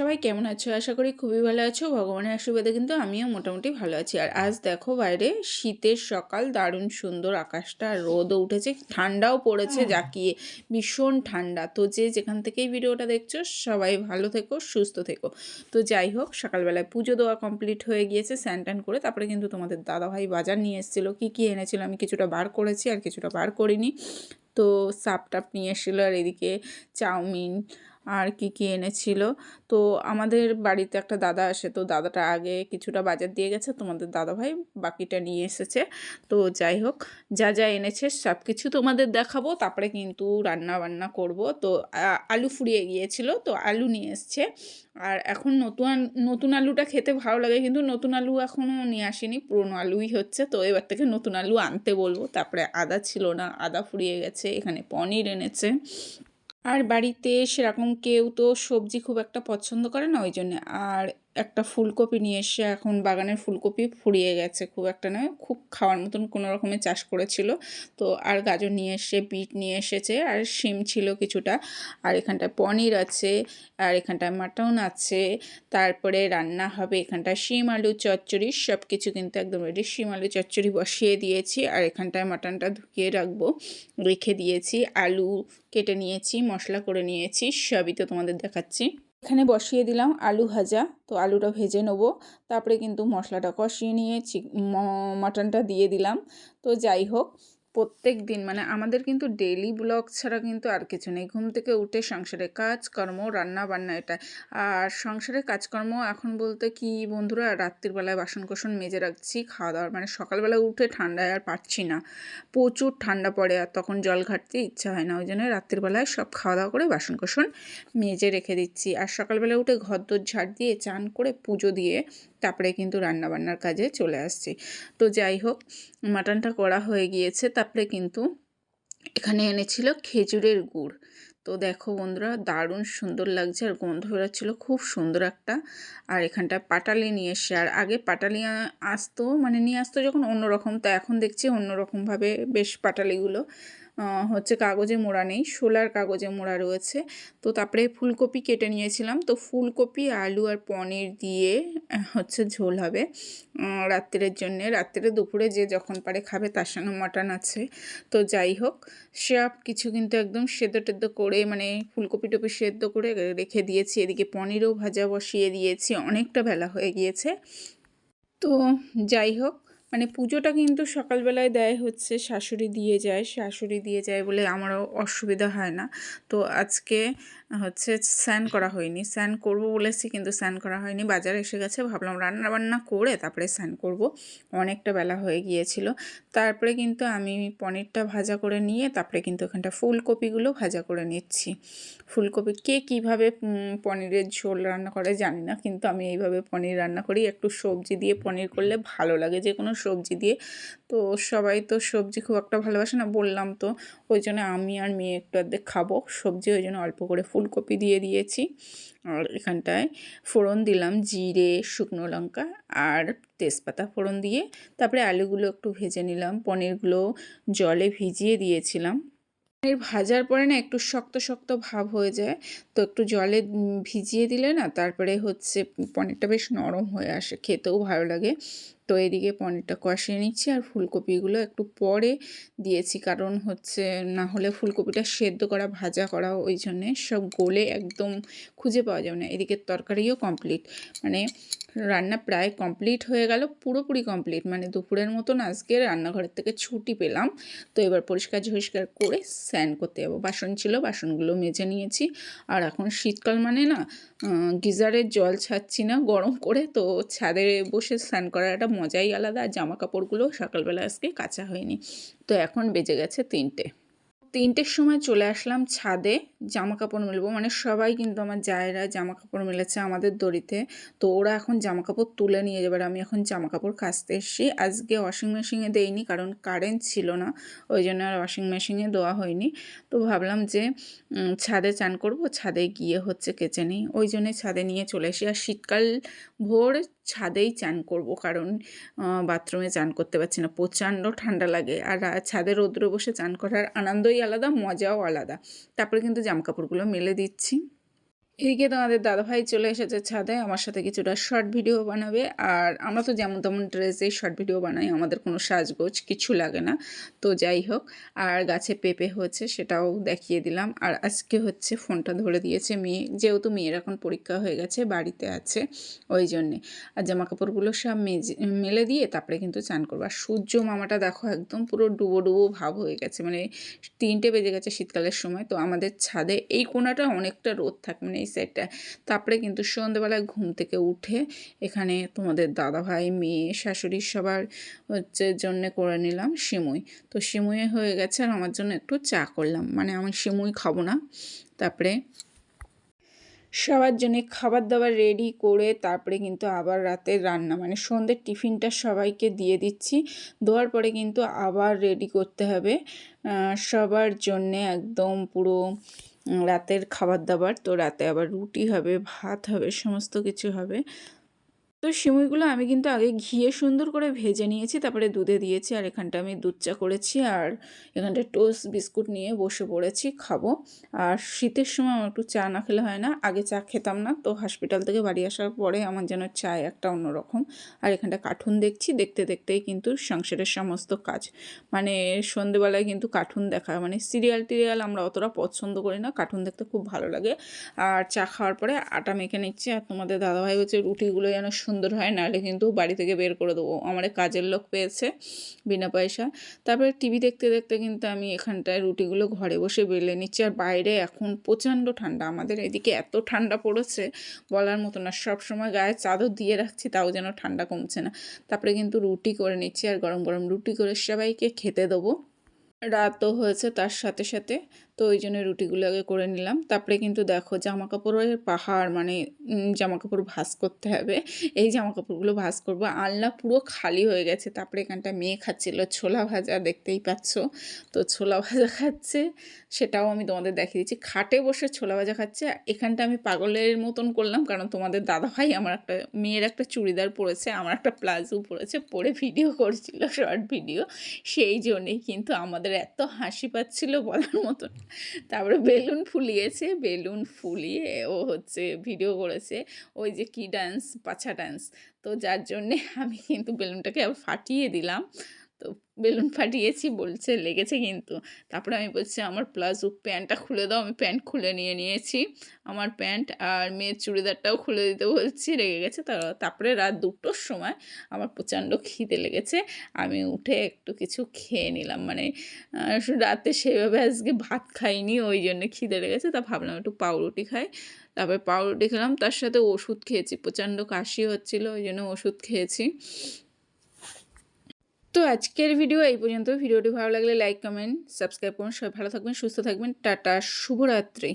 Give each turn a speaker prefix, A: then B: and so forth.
A: সবাই কেমন আছো? আশা করি খুবই ভালো আছো। ভগবানের আশীর্বাদে কিন্তু আমিও মোটামুটি ভালো আছি। আর আজ দেখো বাইরে শীতের সকাল দারুণ সুন্দর আকাশটা রোদও উঠেছে ঠান্ডাও পড়েছে জাকিয়ে ভীষণ ঠান্ডা। তো যে যেখান থেকেই ভিডিওটা দেখছ সবাই ভালো থেকো সুস্থ থেকো। তো যাই হোক সকালবেলায় পুজো দেওয়া কমপ্লিট হয়ে গিয়েছে স্যান ট্যান করে তারপরে কিন্তু তোমাদের দাদাভাই বাজার নিয়ে এসেছিল। কী কী এনেছিল আমি কিছুটা বার করেছি আর কিছুটা বার করিনি। তো সাপ টাপ নিয়ে এসেছিল আর এদিকে চাউমিন আর কি কি এনেছিল। তো আমাদের বাড়িতে একটা দাদা আসে, তো দাদাটা আগে কিছুটা বাজার দিয়ে গেছে, তোমাদের দাদা ভাই বাকিটা নিয়ে এসেছে। তো যাই হোক, যা যা এনেছে সব কিছু তোমাদের দেখাবো, তারপরে কিন্তু রান্না বান্না করব। তো আলু ফুরিয়ে গিয়েছিল, তো আলু নিয়ে এসছে। আর এখন নতুন নতুন আলুটা খেতে ভালো লাগে, কিন্তু নতুন আলু এখনও নিয়ে আসেনি, পুরনো আলুই হচ্ছে। তো এবার থেকে নতুন আলু আনতে বলব, তারপরে আদা ছিল না, আদা ফুরিয়ে গেছে, এখানে পনির এনেছে। আর বাড়িতে সেরকম কেউ তো সবজি খুব একটা পছন্দ করে না ওই জন্যে। আর একটা ফুলকপি নিয়ে এসে এখন বাগানের ফুলকপি ফুরিয়ে গেছে খুব একটা নয়, খুব খাওয়ার মতন কোনো রকমের চাষ করেছিল। তো আর গাজর নিয়ে এসে, বিট নিয়ে এসেছে, আর শিম ছিল কিছুটা, আর এখানটায় পনির আছে, আর এখানটায় মাটন আছে, তারপরে রান্না হবে এখানটায় শিম, আলু, চচ্চড়ি সব কিছু কিন্তু একদম রেডি শিম, আলু, চচ্চড়ি বসিয়ে দিয়েছি, আর এখানটায় মাটনটা ধুকিয়ে রাখব, রেখে দিয়েছি, আলু কেটে নিয়েছি, মশলা করে নিয়েছি, সবই তো তোমাদের দেখাচ্ছি। এখানে বসিয়ে দিলাম আলু ভাজা। তো আলুটা ভেজে নেব। তারপরে কিন্তু মশলাটা কষিয়ে নিয়ে চিক মাটনটা দিয়ে দিলাম। তো যাই হোক প্রত্যেক দিন মানে আমাদের কিন্তু ডেলি ব্লগ ছাড়া কিন্তু আর কিছু নেই। ঘুম থেকে উঠে সংসারে কাজকর্ম রান্না বান্না এটা আর সংসারে কাজকর্ম এখন বলতে কি বন্ধুরা, রাত্রির বেলায় বাসন কোসন মেজে রাখছি, খাওয়া দাওয়ার মানে সকালবেলা উঠে ঠান্ডায় আর পারছি না। প্রচুর ঠান্ডা পড়ে আর তখন জল ঘাটতে ইচ্ছা হয় না, ওই জন্য রাত্রির বেলায় সব খাওয়া দাওয়া করে বাসন কোসন মেজে রেখে দিচ্ছি। আর সকালবেলা উঠে ঘর দোর ঝাড় দিয়ে চান করে পুজো দিয়ে তারপরে কিন্তু রান্নাবান্নার কাজে চলে আসছি। তো যাই হোক, মাটনটা করা হয়ে গিয়েছে তারপরে কিন্তু এখানে এনেছিল খেজুরের গুড়। তো দেখো বন্ধুরা, দারুণ সুন্দর লাগছে আর গন্ধ বেরোচ্ছিলো, খুব সুন্দর একটা। আর এখানটায় পাটালি নিয়ে এসে আর আগে পাটালি আসতো মানে নিয়ে আসতো যখন অন্যরকম, তো এখন দেখছি অন্যরকমভাবে বেশ পাটালিগুলো হচ্ছে কাগজে মোড়া নেই, শোলার কাগজে মোড়া রয়েছে। তো তারপরে ফুলকপি কেটে নিয়েছিলাম। তো ফুলকপি, আলু আর পনির দিয়ে হচ্ছে ঝোল হবে রাত্রের জন্যে। রাত্রে দুপুরে যে যখন পারে খাবে তার সঙ্গে মাটন আছে। তো যাই হোক, সব কিছু কিন্তু একদম সেদ্ধ টেদ্ধ করে মানে ফুলকপি টপি সেদ্ধ করে রেখে দিয়েছি। এদিকে পনিরও ভাজা বসিয়ে দিয়েছি। অনেকটা বেলা হয়ে গিয়েছে। তো যাই হোক মানে পুজোটা কিন্তু সকালবেলায় দেয় হচ্ছে শাশুড়ি দিয়ে যায়, শাশুড়ি দিয়ে যায় বলে আমারও অসুবিধা হয় না। তো আজকে হচ্ছে স্যান করা হয়নি স্যান করব বলেছি কিন্তু স্যান করা হয়নি। বাজারে এসে গেছে, ভাবলাম রান্না বান্না করে তারপরে স্যান করব। অনেকটা বেলা হয়ে গিয়েছিল। তারপরে কিন্তু আমি পনিরটা ভাজা করে নিয়ে তারপরে কিন্তু এখানটা ফুলকপিগুলো ভাজা করে নিচ্ছি। ফুলকপি কে কীভাবে পনিরের ঝোল রান্না করে জানি না, কিন্তু আমি এইভাবে পনির রান্না করি। একটু সবজি দিয়ে পনির করলে ভালো লাগে যে কোনো সবজি দিয়ে। তো সবাই তো সবজি খুব একটা ভালোবাসে না, বললাম তো। ওই জন্য আমি আর মেয়ে একটু অর্ধেক খাব। সবজি ওই জন্য অল্প করে ফুলকপি দিয়ে দিয়েছি। আর এখানটায় ফোড়ন দিলাম জিরে, শুকনো লঙ্কা আর তেজপাতা ফোড়ন দিয়ে। তারপরে আলুগুলো একটু ভেজে নিলাম, পনিরগুলো জলে ভিজিয়ে দিয়েছিলাম। পনির ভাজার পরে না একটু শক্ত শক্ত ভাব হয়ে যায়। তো একটু জলে ভিজিয়ে দিলে না তারপরে হচ্ছে পনিরটা বেশ নরম হয়ে আসে, খেতেও ভালো লাগে। তো এদিকে পনিরটা কষিয়ে নিচ্ছি আর ফুলকপিগুলো একটু পরে দিয়েছি। কারণ হচ্ছে না হলে ফুলকপিটা সেদ্ধ করা, ভাজা করা ওই জন্যে সব গোলে একদম খুঁজে পাওয়া যাবে না। এদিকে তরকারিও কমপ্লিট মানে রান্না প্রায় কমপ্লিট হয়ে গেল, পুরোপুরি কমপ্লিট মানে দুপুরের মতন আজকে রান্নাঘরের থেকে ছুটি পেলাম। তো এবার পরিষ্কার ঝরিষ্কার করে স্যান করতে যাব। বাসন ছিল, বাসনগুলো মেজে নিয়েছি। আর এখন শীতকাল মানে না গিজারের জল ছাড়ছি না গরম করে। তো ছাদে বসে স্নান করার একটা মজাই আলাদা আর জামা কাপড়গুলো সকালবেলা আজকে কাঁচা হয়নি। তো এখন বেজে গেছে তিনটে। তিনটের সময় চলে আসলাম ছাদে জামা কাপড় মেলবো। মানে সবাই কিন্তু আমার জায়েরা জামা কাপড় মেলেছে আমাদের দড়িতে। তো ওরা এখন জামা কাপড় তুলে নিয়ে যাবে আমি এখন জামা কাপড় কাচতে এসেছি। আজকে ওয়াশিং মেশিনে দেইনি কারণ কারেন্ট ছিল না, ওই জন্য আর ওয়াশিং মেশিনে দেওয়া হয়নি। তো ভাবলাম যে ছাদে চান করব। ছাদে গিয়ে হচ্ছে কেচে নিই। ওই জন্যে ছাদে নিয়ে চলে এসি আর শীতকাল ভোর ছাদেই চান করব। কারণ বাথরুমে চান করতে পারছি না। প্রচণ্ড ঠান্ডা লাগে। আর ছাদে রৌদ্র বসে চান করার আনন্দই আলাদা, মজাও আলাদা। তারপরে কিন্তু জামাকাপড়গুলো মেলে দিচ্ছি। এদিকে তোমাদের দাদাভাই চলে এসেছে ছাদে, আমার সাথে কিছুটা শর্ট ভিডিও বানাবে। আর আমরা তো যেমন তেমন ড্রেসেই শর্ট ভিডিও বানাই, আমাদের কোনো সাজগোজ কিছু লাগে না। তো যাই হোক, আর গাছে পেঁপে হচ্ছে সেটাও দেখিয়ে দিলাম। আর আজকে হচ্ছে ফোনটা ধরে দিয়েছে মেয়ে, যেহেতু মেয়ের এখন পরীক্ষা হয়ে গেছে, বাড়িতে আছে ওই জন্যে। আর জামা কাপড়গুলো সব মেজে, মেলে দিয়ে তারপরে কিন্তু চান করব। আর সূর্য মামাটা দেখো একদম পুরো ডুবো ডুবো ভাব হয়ে গেছে মানে তিনটে বেজে গেছে শীতকালের সময়। তো আমাদের ছাদে এই কোনাটা অনেকটা রোদ থাকে মানে এই সাইডটা তারপরে কিন্তু সন্ধ্যেবেলায় ঘুম থেকে উঠে এখানে তোমাদের দাদাভাই, মেয়ে, শাশুড়ি সবার হচ্ছে জন্যে করে নিলাম সিমুই। তো সিমুই হয়ে গেছে আর আমার জন্য একটু চা করলাম। মানে আমি সিমুই খাব না। তারপরে সবার জন্য খাবার দাবার রেডি করে তারপরে কিন্তু আবার রাতের রান্না। মানে সন্ধ্যের টিফিনটা সবাইকে দিয়ে দিচ্ছি। দেওয়ার পরে কিন্তু আবার রেডি করতে হবে। সবার জন্যে একদম পুরো রাতের খাবার দাবার তো রাতে আবার রুটি হবে ভাত হবে সমস্ত কিছু হবে। তো সিমুইগুলো আমি কিন্তু আগে ঘিয়ে সুন্দর করে ভেজে নিয়েছি, তারপরে দুধে দিয়েছি আর এখানটা আমি দুধ চা করেছি আর এখানটা টোস্ট বিস্কুট নিয়ে বসে পড়েছি খাব। আর শীতের সময় আমার একটু চা না খেলে হয় না, আগে চা খেতাম না। তো হসপিটাল থেকে বাড়ি আসার পরে আমার যেন চা একটা অন্যরকম। আর এখানটা কার্টুন দেখছি, দেখতে দেখতেই কিন্তু সংসারের সমস্ত কাজ। মানে সন্ধেবেলায় কিন্তু কার্টুন দেখা মানে সিরিয়াল টিরিয়াল আমরা অতটা পছন্দ করি না, কার্টুন দেখতে খুব ভালো লাগে। আর চা খাওয়ার পরে আটা মেখে নিচ্ছি। আর তোমাদের দাদাভাই হচ্ছে রুটিগুলো যেন সুন্দর হয়, নাহলে কিন্তু বাড়ি থেকে বের করে দেবো। আমার কাজের লোক পেয়েছে বিনা পয়সা। তারপরে টিভি দেখতে দেখতে কিন্তু আমি এখানটায় রুটিগুলো ঘরে বসে বেলে নিচ্ছি। আর বাইরে এখন প্রচণ্ড ঠান্ডা। আমাদের এদিকে এত ঠান্ডা পড়েছে, বলার মতো না। সব সময় গায়ে চাদর দিয়ে রাখছি, তাও যেন ঠান্ডা কমছে না। তারপরে কিন্তু রুটি করে নিচ্ছি আর গরম গরম রুটি করে সবাইকে খেতে দেবো। রাতও হয়েছে তার সাথে সাথে। তো ওই জন্য রুটিগুলো আগে করে নিলাম। তারপরে কিন্তু দেখো জামা কাপড়ের পাহাড় মানে জামা কাপড় ভাস করতে হবে। এই জামা কাপড়গুলো ভাস করব। আলনা পুরো খালি হয়ে গেছে। তারপরে এখানটা মেয়ে খাচ্ছিল, ছোলা ভাজা, দেখতেই পাচ্ছ। তো ছোলা ভাজা খাচ্ছে, সেটাও আমি তোমাদের দেখিয়ে দিচ্ছি। খাটে বসে ছোলা ভাজা খাচ্ছে। এখানটা আমি পাগলের মতন করলাম, কারণ তোমাদের দাদাভাই আমার একটা, মেয়ের একটা চুড়িদার পরেছে, আমার একটা প্লাজো পরেছে, পরে ভিডিও করছিল, শর্ট ভিডিও। সেই জন্যেই কিন্তু আমাদের এত হাসি পাচ্ছিল বলার মতন। তারপরে বেলুন ফুলিয়েছে, বেলুন ফুলিয়ে ও হচ্ছে ভিডিও করেছে, ওই যে কি ডান্স পাছা ডান্স তো যার জন্যে আমি কিন্তু বেলুনটাকে আবার ফাটিয়ে দিলাম। তো বেলুন ফাটিয়েছি, বলছে, লেগেছে কিন্তু। তারপরে আমি বলছি, আমার প্লাজো প্যান্টটা খুলে দাও। আমি প্যান্ট খুলে নিয়ে নিয়েছি, আমার প্যান্ট আর মেয়ের চুড়িদারটাও খুলে দিতে বলছি, লেগে গেছে। তারপরে রাত দুটোর সময় আমার প্রচণ্ড খিদে লেগেছে। আমি উঠে একটু কিছু খেয়ে নিলাম। মানে রাতে সেভাবে আজকে ভাত খাইনি, ওই জন্য খিদে লেগেছে। তা ভাবলাম একটু পাউরুটি খাই। তারপরে পাউরুটি খেলাম, তার সাথে ওষুধ খেয়েছি। প্রচণ্ড কাশি হচ্ছিল, ওই জন্য ওষুধ খেয়েছি। তো আজকের ভিডিও এই পর্যন্ত। ভিডিওটি ভালো লাগলে লাইক কমেন্ট সাবস্ক্রাইব করুন। সবাই ভালো থাকবেন, সুস্থ থাকবেন। টাটা, শুভরাত্রি।